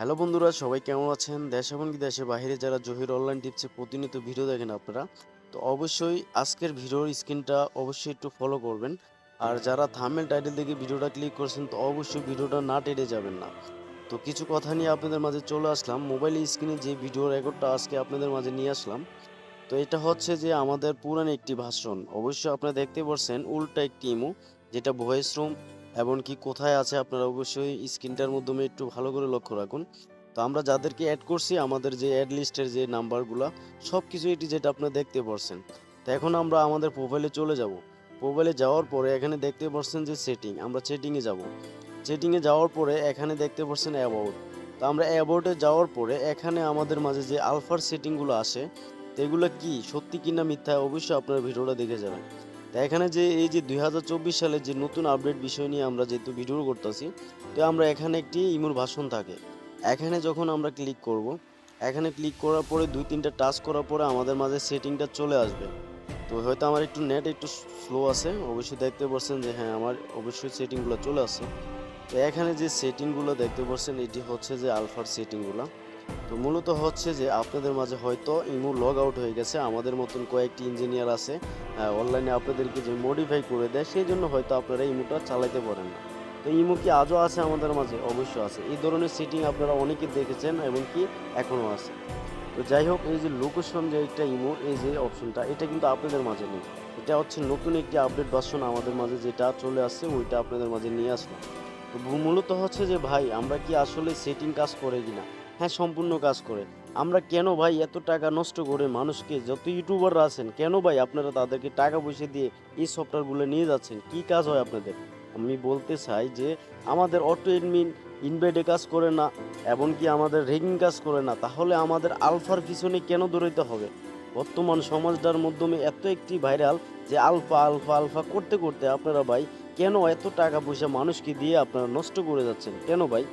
Hello বন্ধুরা, সবাই কেমন আছেন? দেশ এবং কি দেশের বাইরে যারা জহির অনলাইন টিপসে প্রতিনিয়ত ভিডিও দেখেন আপনারা, তো অবশ্যই আজকের ভিডিওর স্ক্রিনটা অবশ্যই একটু ফলো করবেন। আর যারা থামেল টাইটেল দেখে ভিডিওটা ক্লিক করছেন, তো অবশ্যই ভিডিওটা না টেনে যাবেন না। তো কিছু কথা নিয়ে আপনাদের মাঝে চলে আসলাম। মোবাইল স্ক্রিনে যে ভিডিও রেকর্ডটা আজকে আপনাদের মাঝে নিয়ে আসলাম, তো এটা হচ্ছে যে আমাদের পুরান একটি ভাষণ। অবশ্যই আপনারা দেখতে পাচ্ছেন উল্টা একটি ইমো, যেটা ভয়েস রুম এবং কি কোথায় আছে আপনারা অবশ্যই স্ক্রিনটার মাধ্যমে একটু ভালো করে লক্ষ্য রাখুন। তো আমরা যাদেরকে অ্যাড করছি, আমাদের যে অ্যাড লিস্টের যে নাম্বারগুলো সব কিছু এটি যেটা আপনারা দেখতে পারছেন। তো এখন আমরা আমাদের প্রোফাইলে চলে যাব। প্রোফাইলে যাওয়ার পরে এখানে দেখতে পাচ্ছেন যে সেটিং আমরা সেটিংয়ে যাব। সেটিংয়ে যাওয়ার পরে এখানে দেখতে পাচ্ছেন অ্যাবাউট তো আমরা অ্যাবাউটে যাওয়ার পরে এখানে আমাদের মাঝে যে আলফার সেটিংগুলো আসে তো এগুলো কি, সত্যি কিনা মিথ্যা, অবশ্যই আপনারা ভিডিওটা দেখে যাবেন। তো এখানে যে এই যে দুই হাজার চব্বিশ সালে যে নতুন আপডেট বিষয় নিয়ে আমরা যেহেতু ভিডিও করতেছি, তো আমরা এখানে একটি ইমুর ভাষণ থাকে। এখানে যখন আমরা ক্লিক করব, এখানে ক্লিক করার পরে দুই তিনটা টাচ করার পরে আমাদের মাঝে সেটিংটা চলে আসবে। তো হয়তো আমার একটু নেট একটু স্লো আছে, অবশ্যই দেখতে পাচ্ছেন যে হ্যাঁ আমার অবশ্যই সেটিংগুলো চলে আসছে। তো এখানে যে সেটিংগুলো দেখতে পাচ্ছেন এটি হচ্ছে যে আলফার সেটিংগুলো তো মূলত হচ্ছে যে আপনাদের মাঝে হয়তো ইমো লগ আউট হয়ে গেছে, আমাদের মতন কয়েকটি ইঞ্জিনিয়ার আছে অনলাইনে আপনাদেরকে যে মডিফাই করে দেয়, সেই জন্য হয়তো আপনারা ইমোটা চালাইতে পারেন না। তো ইমো কি আজও আছে আমাদের মাঝে? অবশ্যই আছে। এই ধরনের সেটিং আপনারা অনেকে দেখেছেন এবং কি এখনও আছে। তো যাই হোক, এই যে লোকেশন যে একটা ইমো, এই যে অপশনটা এটা কিন্তু আপনাদের মাঝে নেই। এটা হচ্ছে নতুন একটি আপডেট ভার্সন আমাদের মাঝে যেটা চলে আসছে, ওইটা আপনাদের মাঝে নিয়ে আসলাম। তো মূলত হচ্ছে যে ভাই, আমরা কি আসলে সেটিং কাজ করে কিনা? হ্যাঁ সম্পূর্ণ কাজ করে। আমরা কেন ভাই এত টাকা নষ্ট করে মানুষকে যত ইউটিউবাররা আছেন, কেন ভাই আপনারা তাদেরকে টাকা পয়সা দিয়ে এই সফটওয়্যারগুলো নিয়ে যাচ্ছেন? কি কাজ হয় আপনাদের? আমি বলতে চাই যে, আমাদের অটো এডমিন ইনভেডে কাজ করে না, এমনকি আমাদের রেগিং কাজ করে না, তাহলে আমাদের আলফার পিছনে কেন দৌড়াইতে হবে? বর্তমান সমাজটার মাধ্যমে এত একটি ভাইরাল যে আলফা আলফা আলফা করতে করতে আপনারা ভাই কেন এত টাকা পয়সা মানুষকে দিয়ে আপনারা নষ্ট করে যাচ্ছেন? কেন ভাই?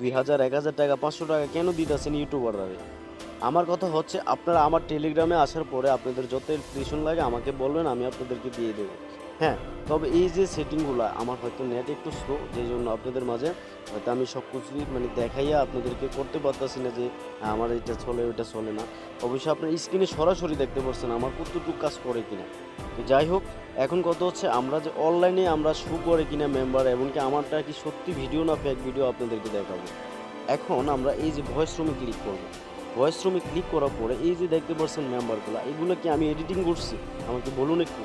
দুই হাজার, এক হাজার টাকা, পাঁচশো টাকা কেন দিতেছেন ইউটিউবাররা আমার কথা হচ্ছে, আপনারা আমার টেলিগ্রামে আসার পরে আপনাদের যত ইনফরমেশন লাগে আমাকে বলবেন, আমি আপনাদেরকে দিয়ে দেবো। হ্যাঁ তবে এই যে সেটিংগুলো আমার হয়তো নেট একটু স্লো যে জন্য আপনাদের মাঝে হয়তো আমি সব কিছুই মানে দেখাইয়া আপনাদেরকে করতে পারতেছি না যে হ্যাঁ, আমার এটা চলে ওইটা চলে না। অবশ্যই আপনার স্ক্রিনে সরাসরি দেখতে পাচ্ছেন আমার কতটুকু কাজ করে কিনা। তো যাই হোক এখন কত হচ্ছে আমরা যে অনলাইনে আমরা শু করে কিনা মেম্বার এমনকি আমারটা কি সত্যি ভিডিও না ফেক ভিডিও আপনাদেরকে দেখাবো। এখন আমরা এই যে ভয়েস রুমে ক্লিক করব। ভয়েস রুমে ক্লিক করার পরে এই যে দেখতে পাচ্ছেন মেম্বারগুলো এগুলো কি আমি এডিটিং করছি? আমাকে বলুন একটু।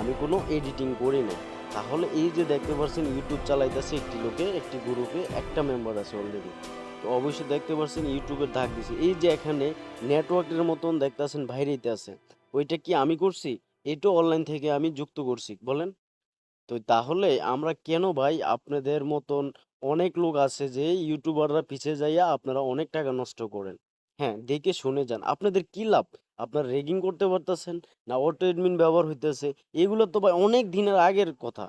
আমি কোনো এডিটিং করি না তাহলে এই যে দেখতে পাচ্ছেন ইউটিউব চালাইতেছে একটি লোকে, একটি গ্রুপে একটা মেম্বার আছে অলরেডি তো অবশ্যই দেখতে পাচ্ছেন ইউটিউবের ধাক দিছে। এই যে এখানে নেটওয়ার্কের মতন দেখতেছেন বাইরেতে আছে। ওইটা কি আমি করছি? এটাও অনলাইন থেকে আমি যুক্ত করছি, বলেন। তো তাহলে আমরা কেন ভাই আপনাদের মতন অনেক লোক আছে যে ইউটিউবাররা পিছিয়ে যাইয়া আপনারা অনেক টাকা নষ্ট করেন? হ্যাঁ দেখে শুনে যান। আপনাদের কি লাভ? আপনার রেগিং করতে পারতেছেন, না অটো এডমিন ব্যবহার হইতেছে, এগুলো তো ভাই অনেক দিনের আগের কথা।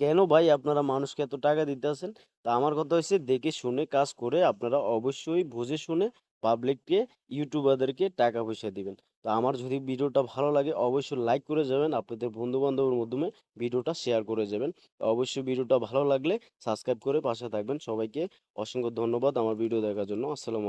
কেন ভাই আপনারা মানুষকে এত টাকা দিতেছেন? তা আমার কথা হচ্ছে দেখে শুনে কাজ করে আপনারা অবশ্যই বুঝে শুনে পাবলিককে ইউটিউবারদেরকে টাকা পয়সা দিবেন। তো আমার যদি ভিডিওটা ভালো লাগে, অবশ্যই লাইক করে যাবেন, আপনাদের বন্ধু বান্ধবের মাধ্যমে ভিডিওটা শেয়ার করে যাবেন। অবশ্যই ভিডিওটা ভালো লাগলে সাবস্ক্রাইব করে পাশে থাকবেন। সবাইকে অসংখ্য ধন্যবাদ আমার ভিডিও দেখার জন্য। আসসালামু